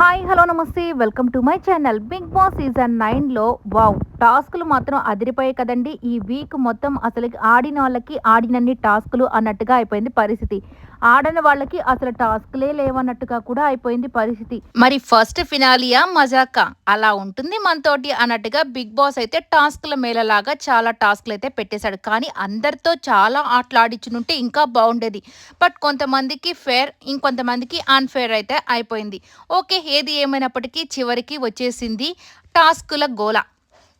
Hi hello నమస్తే. Welcome to my channel. Big boss season నైన్లో wow. టాస్కులు మాత్రం అదిరిపోయాయి కదండి. ఈ వీక్ మొత్తం అసలు ఆడిన వాళ్ళకి ఆడినన్ని టాస్కులు అన్నట్టుగా అయిపోయింది పరిస్థితి. ఆడని వాళ్ళకి అసలు టాస్క్లే లేవన్నట్టుగా కూడా అయిపోయింది పరిస్థితి. మరి ఫస్ట్ ఫినాలియా మజాకా అలా ఉంటుంది మనతోటి అన్నట్టుగా బిగ్ బాస్ అయితే టాస్క్ల మేళలాగా చాలా టాస్క్లు అయితే పెట్టేశాడు. కానీ అందరితో చాలా ఆటలాడించునుంటే ఇంకా బాగుండేది. బట్ కొంతమందికి ఫేర్ ఇంకొంతమందికి అన్ఫేర్ అయితే అయిపోయింది. ఓకే ఏది ఏమైనప్పటికీ చివరికి వచ్చేసింది టాస్కుల గోల.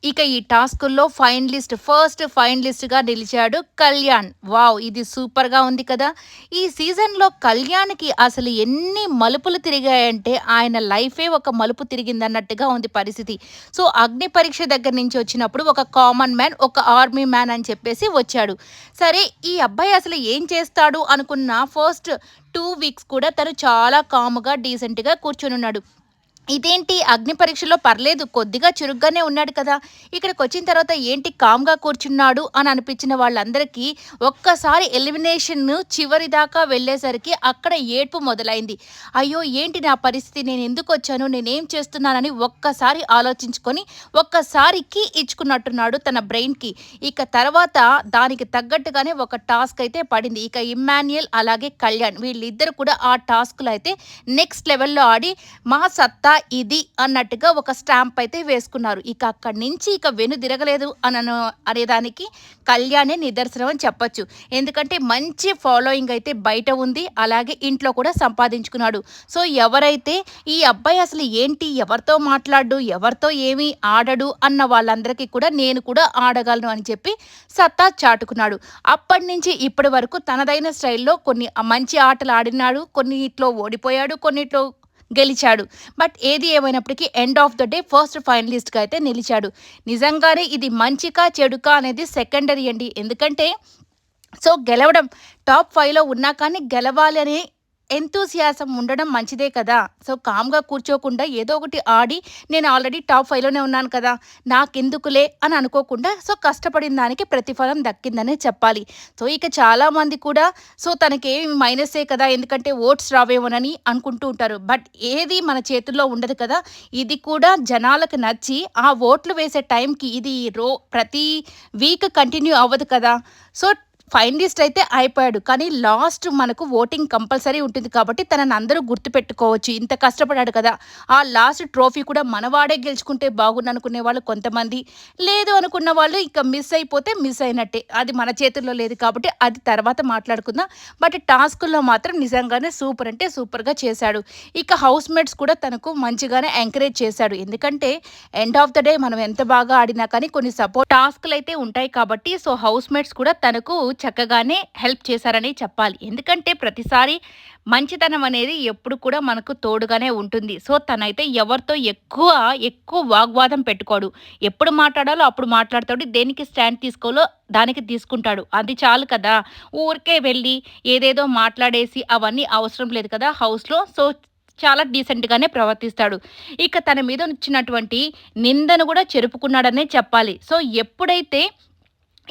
ఇక ఈ టాస్కుల్లో ఫైనలిస్ట్ ఫస్ట్ ఫైనలిస్ట్గా నిలిచాడు కళ్యాణ్. వావ్ ఇది సూపర్గా ఉంది కదా. ఈ సీజన్లో కళ్యాణ్కి అసలు ఎన్ని మలుపులు తిరిగాయంటే ఆయన లైఫే ఒక మలుపు తిరిగిందన్నట్టుగా ఉంది పరిస్థితి. సో అగ్ని పరీక్ష దగ్గర నుంచి వచ్చినప్పుడు ఒక కామన్ మ్యాన్ ఒక ఆర్మీ మ్యాన్ అని చెప్పేసి వచ్చాడు. సరే ఈ అబ్బాయి అసలు ఏం చేస్తాడు అనుకున్న ఫస్ట్ టూ వీక్స్ కూడా తను చాలా కాముగా డీసెంట్గా కూర్చొని ఉన్నాడు ఇదేంటి? అగ్ని పరీక్షలో పర్లేదు కొద్దిగా చురుగ్గానే ఉన్నాడు కదా. ఇక్కడికి వచ్చిన తర్వాత ఏంటి కామ్గా కూర్చున్నాడు అని అనిపించిన వాళ్ళందరికీ ఒక్కసారి ఎలిమినేషన్ చివరి దాకా వెళ్ళేసరికి అక్కడ ఏడ్పు మొదలైంది. అయ్యో ఏంటి నా పరిస్థితి? నేను ఎందుకు వచ్చాను? నేనేం చేస్తున్నానని ఒక్కసారి ఆలోచించుకొని ఒక్కసారి కీ ఇచ్చుకున్నట్టున్నాడు తన బ్రెయిన్కి. ఇక తర్వాత దానికి తగ్గట్టుగానే ఒక టాస్క్ అయితే పడింది. ఇక ఇమ్మాన్యుయల్ అలాగే కళ్యాణ్ వీళ్ళిద్దరు కూడా ఆ టాస్క్లు అయితే నెక్స్ట్ లెవెల్లో ఆడి మా సత్తా ఇది అన్నట్టుగా ఒక స్టాంప్ అయితే వేసుకున్నారు. ఇక అక్కడి నుంచి ఇక వెను తిరగలేదు అనను అనేదానికి కళ్యాణే నిదర్శనం అని చెప్పొచ్చు. ఎందుకంటే మంచి ఫాలోయింగ్ అయితే బయట ఉంది అలాగే ఇంట్లో కూడా సంపాదించుకున్నాడు. సో ఎవరైతే ఈ అబ్బాయి అసలు ఏంటి ఎవరితో మాట్లాడు ఎవరితో ఏమీ ఆడడు అన్న వాళ్ళందరికీ కూడా నేను కూడా ఆడగలను అని చెప్పి సత్తా చాటుకున్నాడు. అప్పటి నుంచి ఇప్పటి వరకు తనదైన స్టైల్లో కొన్ని మంచి ఆటలు ఆడినాడు కొన్నిట్లో ఓడిపోయాడు కొన్నిట్లో గెలిచాడు. బట్ ఏది ఏమైనప్పటికీ end of the day first ఫైనలిస్ట్గా అయితే నిలిచాడు. నిజంగానే ఇది మంచికా చెడుకా అనేది సెకండరీ అండి. ఎందుకంటే సో గెలవడం టాప్ ఫైవ్లో ఉన్నా కానీ గెలవాలని ఎంతూసియాసం ఉండడం మంచిదే కదా. సో కామ్గా కూర్చోకుండా ఏదో ఒకటి ఆడి నేను ఆల్రెడీ టాప్ ఫైవ్లోనే ఉన్నాను కదా. నాకెందుకులే అని అనుకోకుండా సో కష్టపడిన దానికి ప్రతిఫలం దక్కిందనే చెప్పాలి. సో ఇక చాలామంది కూడా సో తనకేమి మైనసే కదా ఎందుకంటే ఓట్స్ రావేమోనని అనుకుంటూ ఉంటారు. బట్ ఏది మన చేతుల్లో ఉండదు కదా. ఇది కూడా జనాలకు నచ్చి ఆ ఓట్లు వేసే టైంకి ఇది రో ప్రతి వీక్ కంటిన్యూ అవ్వదు కదా. సో ఫైనలిస్ట్ అయితే అయిపోయాడు. కానీ లాస్ట్ మనకు ఓటింగ్ కంపల్సరీ ఉంటుంది కాబట్టి తనని అందరూ గుర్తుపెట్టుకోవచ్చు. ఇంత కష్టపడాడు కదా. ఆ లాస్ట్ ట్రోఫీ కూడా మనవాడే గెలుచుకుంటే బాగుంది అనుకునే వాళ్ళు కొంతమంది. లేదు అనుకున్న వాళ్ళు ఇక మిస్ అయిపోతే మిస్ అయినట్టే. అది మన చేతుల్లో లేదు కాబట్టి అది తర్వాత మాట్లాడుకుందాం. బట్ టాస్కుల్లో మాత్రం నిజంగానే సూపర్ అంటే సూపర్గా చేశాడు. ఇక హౌస్ మేట్స్ కూడా తనకు మంచిగానే ఎంకరేజ్ చేశాడు. ఎందుకంటే ఎండ్ ఆఫ్ ద డే మనం ఎంత బాగా ఆడినా కానీ కొన్ని సపోర్ట్ టాస్క్లు అయితే ఉంటాయి కాబట్టి సో హౌస్ మేట్స్ కూడా తనకు చక్కగానే హెల్ప్ చేశారని చెప్పాలి. ఎందుకంటే ప్రతిసారి మంచితనం అనేది ఎప్పుడు కూడా మనకు తోడుగానే ఉంటుంది. సో తనైతే ఎవరితో ఎక్కువ ఎక్కువ వాగ్వాదం పెట్టుకోడు. ఎప్పుడు మాట్లాడాలో అప్పుడు మాట్లాడతాడు. దేనికి స్టాండ్ తీసుకోవాలో దానికి తీసుకుంటాడు. అది చాలు కదా. ఊరికే వెళ్ళి ఏదేదో మాట్లాడేసి అవన్నీ అవసరం లేదు కదా హౌస్లో. సో చాలా డీసెంట్గానే ప్రవర్తిస్తాడు. ఇక తన మీద వచ్చినటువంటి నిందను కూడా చెరుపుకున్నాడనే చెప్పాలి. సో ఎప్పుడైతే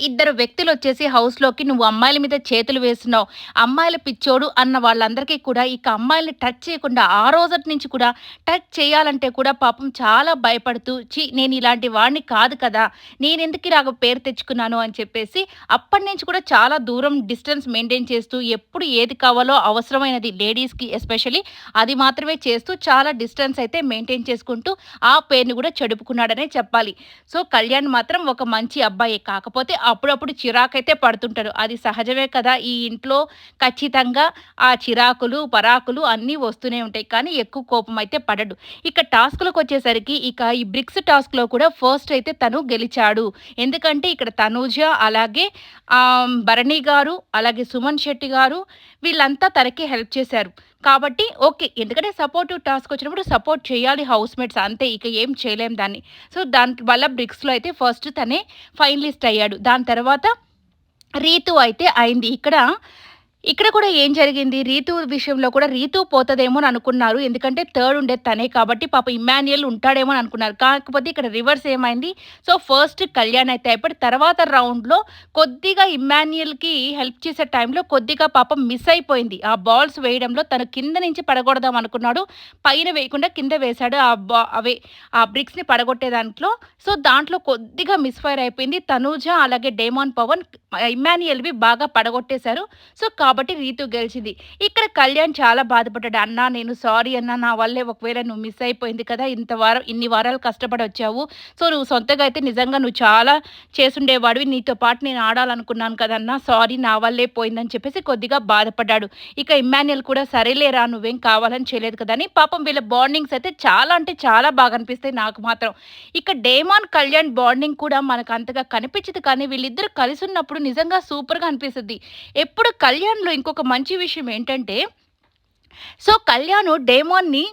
ఇద్దరు వ్యక్తులు వచ్చేసి హౌస్లోకి నువ్వు అమ్మాయిల మీద చేతులు వేస్తున్నావు. అమ్మాయిల పిచ్చోడు అన్న వాళ్ళందరికీ కూడా ఇక అమ్మాయిల్ని టచ్ చేయకుండా ఆ రోజటి నుంచి కూడా టచ్ చేయాలంటే కూడా పాపం చాలా భయపడుతూ చి నేను ఇలాంటి వాడిని కాదు కదా. నేను ఎందుకు ఇలాగ పేరు తెచ్చుకున్నాను? అని చెప్పేసి అప్పటి నుంచి కూడా చాలా దూరం డిస్టెన్స్ మెయింటైన్ చేస్తూ ఎప్పుడు ఏది కావాలో అవసరమైనది లేడీస్కి ఎస్పెషలీ అది మాత్రమే చేస్తూ చాలా డిస్టెన్స్ అయితే మెయింటైన్ చేసుకుంటూ ఆ పేరుని కూడా చెడుపుకున్నాడనే చెప్పాలి. సో కళ్యాణ్ మాత్రం ఒక మంచి అబ్బాయి. కాకపోతే అప్పుడప్పుడు చిరాకైతే పడుతుంటారు. అది సహజమే కదా. ఈ ఇంట్లో ఖచ్చితంగా ఆ చిరాకులు పరాకులు అన్నీ వస్తూనే ఉంటాయి. కానీ ఎక్కువ కోపం అయితే పడడు. ఇక టాస్క్లకు వచ్చేసరికి ఇక ఈ బ్రిక్స్ టాస్క్లో కూడా ఫస్ట్ అయితే తను గెలిచాడు. ఎందుకంటే ఇక్కడ తనూజ అలాగే భరణి గారు అలాగే సుమన్ శెట్టి గారు వీళ్ళంతా తనకి హెల్ప్ చేశారు. కాబట్టి ఓకే ఎందుకంటే సపోర్టివ్ టాస్క్ వచ్చినప్పుడు సపోర్ట్ చేయాలి హౌస్ మేట్స్ అంతే ఇక ఏం చేయలేం దాన్ని. సో దాని వల్ల బ్రిక్స్లో అయితే ఫస్ట్ తనే ఫైనలిస్ట్ అయ్యాడు. దాని తర్వాత రీతు అయితే అయింది. ఇక్కడ ఇక్కడ కూడా ఏం జరిగింది? రీతు విషయంలో కూడా రీతు పోతదేమో అని అనుకున్నారు. ఎందుకంటే థర్డ్ ఉండేది తనే కాబట్టి పాప ఇమాన్యుయల్ ఉంటాడేమో అని అనుకున్నారు. కాకపోతే ఇక్కడ రివర్స్ ఏమైంది? సో ఫస్ట్ కళ్యాణ్ అయితే అయిపోయి తర్వాత రౌండ్లో కొద్దిగా ఇమాన్యుయల్కి హెల్ప్ చేసే టైంలో కొద్దిగా పాపం మిస్ అయిపోయింది. ఆ బాల్స్ వేయడంలో తను కింద నుంచి పడగొడదాం అనుకున్నాడు. పైన వేయకుండా కింద వేశాడు. ఆ బా అవే ఆ బ్రిక్స్ని పడగొట్టే దాంట్లో. సో దాంట్లో కొద్దిగా మిస్ఫైర్ అయిపోయింది. తనూజ అలాగే డేమాన్ పవన్ ఇమాన్యుయల్వి బాగా పడగొట్టేశారు. సో కాబట్టి రీతు గెలిచింది. ఇక్కడ కళ్యాణ్ చాలా బాధపడ్డాడు. అన్న నేను సారీ అన్న నా వల్లే ఒకవేళ నువ్వు మిస్ అయిపోయింది కదా ఇంత వారం ఇన్ని వారాలు కష్టపడి వచ్చావు. సో నువ్వు సొంతగా అయితే నిజంగా నువ్వు చాలా చేసుండేవాడివి. నీతో పాటు నేను ఆడాలనుకున్నాను కదన్నా సారీ నా వల్లే పోయిందని చెప్పేసి కొద్దిగా బాధపడ్డాడు. ఇక ఇమ్మాన్యుల్ కూడా సరేలేరా నువ్వేం కావాలని చేయలేదు కదా అని పాపం వీళ్ళ బాండింగ్స్ అయితే చాలా అంటే చాలా బాగా అనిపిస్తాయి నాకు మాత్రం. ఇక డేమాన్ కళ్యాణ్ బాండింగ్ కూడా మనకు అంతగా కనిపించదు కానీ వీళ్ళిద్దరు కలిసి ఉన్నప్పుడు నిజంగా సూపర్గా అనిపిస్తుంది. ఎప్పుడు కళ్యాణ్ కళ్యాణ్లో ఇంకొక మంచి విషయం ఏంటంటే సో కళ్యాణ్ డేమోన్ని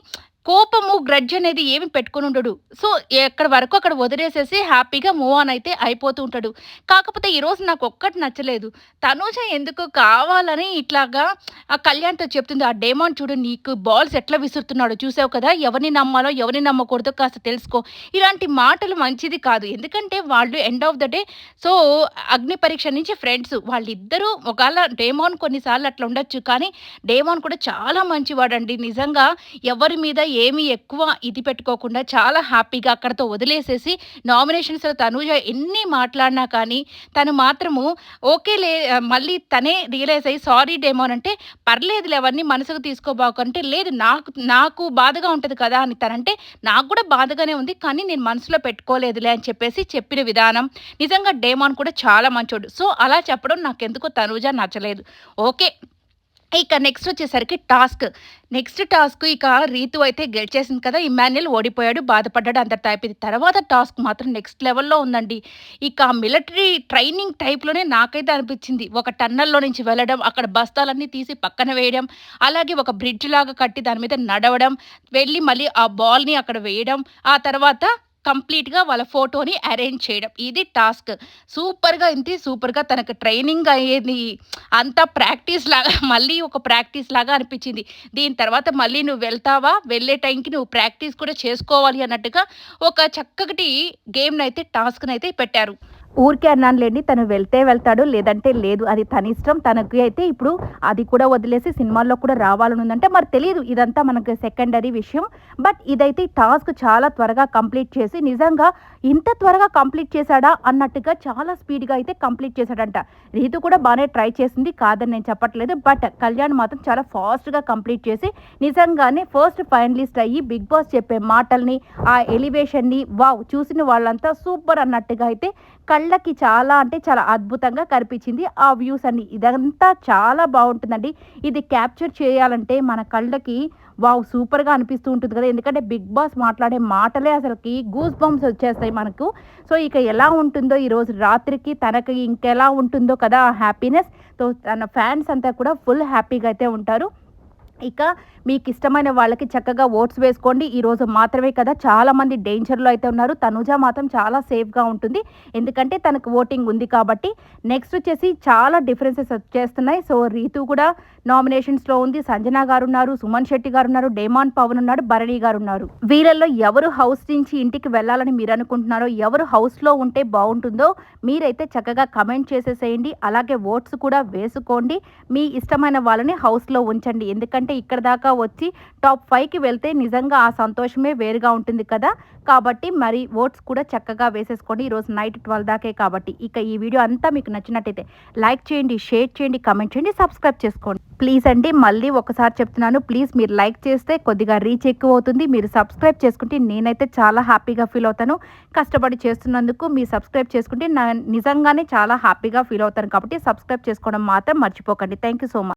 కోపము గ్రడ్జ్ అనేది ఏమి పెట్టుకుని ఉండడు. సో ఎక్కడ వరకు అక్కడ వదిలేసేసి హ్యాపీగా మూవ్ ఆన్ అయితే అయిపోతూ ఉంటాడు. కాకపోతే ఈరోజు నాకు ఒక్కటి నచ్చలేదు. తనూజ ఎందుకు కావాలని ఇట్లాగా ఆ కళ్యాణ్తో చెప్తుంది. ఆ డేమాన్ చూడు నీకు బాల్స్ ఎట్లా విసురుతున్నాడో చూసావు కదా? ఎవరిని నమ్మాలో ఎవరిని నమ్మకూడదో కాస్త తెలుసుకో. ఇలాంటి మాటలు మంచిది కాదు. ఎందుకంటే వాళ్ళు end of the day so అగ్ని పరీక్ష నుంచి ఫ్రెండ్స్ వాళ్ళిద్దరూ ఒకవేళ డేమాన్ కొన్నిసార్లు అట్లా ఉండొచ్చు. కానీ డేమాన్ కూడా చాలా మంచివాడండి. నిజంగా ఎవరి మీద ఏమీ ఎక్కువ ఇది పెట్టుకోకుండా చాలా హ్యాపీగా అక్కడతో వదిలేసేసి నామినేషన్స్లో తనూజ ఎన్ని మాట్లాడినా కానీ తను మాత్రము ఓకే లే మళ్ళీ తనే రియలైజ్ అయ్యి సారీ డేమోన్ అంటే పర్లేదులే అవన్నీ మనసుకు తీసుకోబాకంటే లేదు నాకు నాకు బాధగా ఉంటుంది కదా అని తనంటే నాకు కూడా బాధగానే ఉంది కానీ నేను మనసులో పెట్టుకోలేదులే అని చెప్పేసి చెప్పిన విధానం. నిజంగా డేమాన్ కూడా చాలా మంచోడు. సో అలా చెప్పడం నాకెందుకో తనూజ నచ్చలేదు. ఓకే. ఇక నెక్స్ట్ వచ్చేసరికి టాస్క్ నెక్స్ట్ టాస్క్ ఇక రీతు అయితే గెలిచేసింది కదా ఇమాన్యుల్ ఓడిపోయాడు బాధపడ్డాడు అంత అయిపోయింది తర్వాత టాస్క్ మాత్రం నెక్స్ట్ లెవెల్లో ఉందండి. ఇక మిలిటరీ ట్రైనింగ్ టైప్లోనే నాకైతే అనిపించింది. ఒక టన్నల్లో నుంచి వెళ్ళడం అక్కడ బస్తాలన్నీ తీసి పక్కన వేయడం అలాగే ఒక బ్రిడ్జ్ లాగా కట్టి దాని మీద నడవడం వెళ్ళి మళ్ళీ ఆ బాల్ని అక్కడ వేయడం ఆ తర్వాత కంప్లీట్గా వాళ్ళ ఫోటోని అరేంజ్ చేయడం. ఇది టాస్క్. సూపర్గా ఇంటి సూపర్గా తనకు ట్రైనింగ్ అయ్యేది అంతా ప్రాక్టీస్ లాగా మళ్ళీ ఒక ప్రాక్టీస్ లాగా అనిపించింది. దీని తర్వాత మళ్ళీ నువ్వు వెళ్తావా? వెళ్ళే టైంకి నువ్వు ప్రాక్టీస్ కూడా చేసుకోవాలి అన్నట్టుగా ఒక చక్కటి గేమ్నైతే టాస్క్నైతే పెట్టారు. ఊరికే అన్నాను లేండి తను వెళ్తే వెళ్తాడు లేదంటే లేదు అది తన ఇష్టం తనకి అయితే ఇప్పుడు అది కూడా వదిలేసి సినిమాల్లో కూడా రావాలని ఉందంటే మరి తెలియదు ఇదంతా మనకు సెకండరీ విషయం. బట్ ఇదైతే టాస్క్ చాలా త్వరగా కంప్లీట్ చేసి నిజంగా ఇంత త్వరగా కంప్లీట్ చేశాడా అన్నట్టుగా చాలా స్పీడ్గా అయితే కంప్లీట్ చేశాడంట. రీతు కూడా బాగానే ట్రై చేసింది కాదని నేను చెప్పట్లేదు బట్ కళ్యాణ్ మాత్రం చాలా ఫాస్ట్గా కంప్లీట్ చేసి నిజంగానే ఫస్ట్ ఫైనలిస్ట్ అయ్యి బిగ్ బాస్ చెప్పే మాటల్ని ఆ ఎలివేషన్ని వావ్ చూసిన వాళ్ళంతా సూపర్ అన్నట్టుగా అయితే కళ్ళకి చాలా అంటే చాలా అద్భుతంగా కనిపించింది. ఆ వ్యూస్ అన్ని ఇదంతా చాలా బాగుంటుందండి. ఇది క్యాప్చర్ చేయాలంటే మన కళ్ళకి వావ్ సూపర్గా అనిపిస్తూ ఉంటుంది కదా. ఎందుకంటే బిగ్ బాస్ మాట్లాడే మాటలే అసలుకి గూస్ బంప్స్ వచ్చేస్తాయి మనకు. సో ఇక ఎలా ఉంటుందో ఈరోజు రాత్రికి తనకి ఇంకెలా ఉంటుందో కదా హ్యాపీనెస్. సో తన ఫ్యాన్స్ అంతా కూడా ఫుల్ హ్యాపీగా అయితే ఉంటారు. ఇక మీకు ఇష్టమైన వాళ్ళకి చక్కగా ఓట్స్ వేసుకోండి. ఈరోజు మాత్రమే కదా చాలామంది డేంజర్లో అయితే ఉన్నారు. తనుజ మాత్రం చాలా సేఫ్గా ఉంటుంది. ఎందుకంటే తనకు ఓటింగ్ ఉంది కాబట్టి నెక్స్ట్ వచ్చేసి చాలా డిఫరెన్సెస్ వచ్చేస్తున్నాయి సో రీతు కూడా నామినేషన్స్లో ఉంది. సంజన గారు ఉన్నారు సుమన్ శెట్టి గారు ఉన్నారు డేమాన్ పవన్ ఉన్నాడు భరణి గారు ఉన్నారు వీళ్ళల్లో ఎవరు హౌస్ నుంచి ఇంటికి వెళ్ళాలని మీరు అనుకుంటున్నారో ఎవరు హౌస్లో ఉంటే బాగుంటుందో మీరైతే చక్కగా కమెంట్ చేసేసేయండి. అలాగే ఓట్స్ కూడా వేసుకోండి. మీ ఇష్టమైన వాళ్ళని హౌస్లో ఉంచండి. ఎందుకంటే ఇక్కడ దాకా వచ్చి టాప్ ఫైవ్కి వెళ్తే నిజంగా ఆ సంతోషమే వేరుగా ఉంటుంది కదా? కాబట్టి మరి ఓట్స్ కూడా చక్కగా వేసేసుకోండి. ఈరోజు నైట్ ట్వెల్వ్ దాకే కాబట్టి. ఇక ఈ వీడియో అంతా మీకు నచ్చినట్టయితే లైక్ చేయండి షేర్ చేయండి కమెంట్ చేయండి సబ్స్క్రైబ్ చేసుకోండి. ప్లీజ్ అండి మళ్ళీ ఒకసారి చెప్తున్నాను. ప్లీజ్ మీరు లైక్ చేస్తే కొద్దిగా రీచ్ ఎక్కువ అవుతుంది. మీరు సబ్స్క్రైబ్ చేసుకుంటే నేనైతే చాలా హ్యాపీగా ఫీల్ అవుతాను. కష్టపడి చేస్తున్నందుకు మీరు సబ్స్క్రైబ్ చేసుకుంటే నా నిజంగానే చాలా హ్యాపీగా ఫీల్ అవుతాను. కాబట్టి సబ్స్క్రైబ్ చేసుకోవడం మాత్రం మర్చిపోకండి. Thank you so much